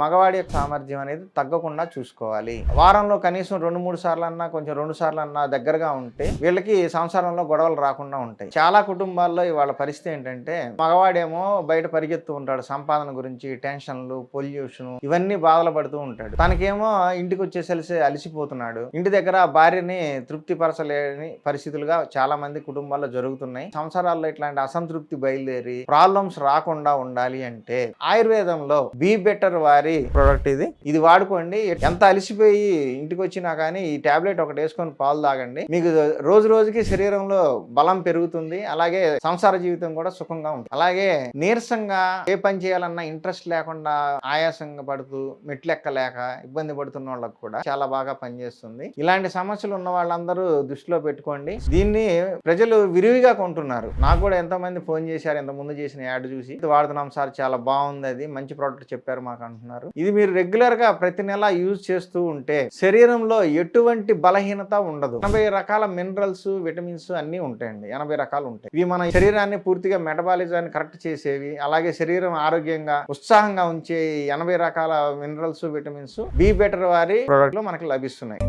మగవాడి యొక్క సామర్థ్యం అనేది తగ్గకుండా చూసుకోవాలి. వారంలో కనీసం రెండు మూడు సార్లు అన్నా కొంచెం రెండు సార్లు అన్నా దగ్గరగా ఉంటే వీళ్ళకి సంసారంలో గొడవలు రాకుండా ఉంటాయి. చాలా కుటుంబాల్లో ఇవాళ పరిస్థితి ఏంటంటే మగవాడేమో బయట పరిగెత్తు ఉంటాడు. సంపాదన గురించి టెన్షన్లు పొల్యూషన్ ఇవన్నీ బాధలు పడుతూ ఉంటాడు. తనకేమో ఇంటికి వచ్చేసలిసి అలసిపోతున్నాడు. ఇంటి దగ్గర భార్యని తృప్తిపరచలేని పరిస్థితులుగా చాలా మంది కుటుంబాల్లో జరుగుతున్నాయి. సంసారాల్లో ఇట్లాంటి అసంతృప్తి బయలుదేరి ప్రాబ్లమ్స్ రాకుండా ఉండాలి అంటే ఆయుర్వేదంలో బీ బెటర్ వారి ప్రోడక్ట్ ఇది. ఇది వాడుకోండి. ఎంత అలసిపోయి ఇంటికి వచ్చినా కానీ ఈ టాబ్లెట్ ఒకటి వేసుకొని పాలు తాగండి. మీకు రోజు రోజుకి శరీరంలో బలం పెరుగుతుంది. అలాగే సంసార జీవితం కూడా సుఖంగా ఉంటుంది. అలాగే నీరసంగా ఏ పని చేయాలన్నా ఇంట్రెస్ట్ లేకుండా ఆయాసంగా పడుతూ మెట్లెక్కలేక ఇబ్బంది పడుతున్న వాళ్ళకి కూడా చాలా బాగా పనిచేస్తుంది. ఇలాంటి సమస్యలు ఉన్న వాళ్ళందరూ దృష్టిలో పెట్టుకోండి. దీన్ని ప్రజలు విరివిగా కొంటున్నారు. నాకు కూడా ఎంతో మంది ఫోన్ చేశారు. ఇంత ముందు చేసిన యాడ్ చూసి. ఇది వాడుతున్నాం సార్ చాలా బాగుంది అది. మంచి ప్రోడక్ట్ చెప్పారు మాకు అంటున్నారు. ఇది మీరు రెగ్యులర్గా ప్రతి నెల యూజ్ చేస్తూ ఉంటే శరీరంలో ఎటువంటి బలహీనత ఉండదు. ఎనభై రకాల మినరల్స్ విటమిన్స్ అన్ని ఉంటాయండి. ఎనభై రకాలు ఉంటాయి. ఇవి మన శరీరాన్ని పూర్తిగా మెటబాలిజాన్ని కరెక్ట్ చేసేవి అలాగే శరీరం ఆరోగ్యంగా ఉత్సాహంగా ఉంచే ఎనభై రకాల మినరల్స్ విటమిన్స్ బి బెటర్ వారి ప్రోడక్ట్లో మనకి లభిస్తున్నాయి.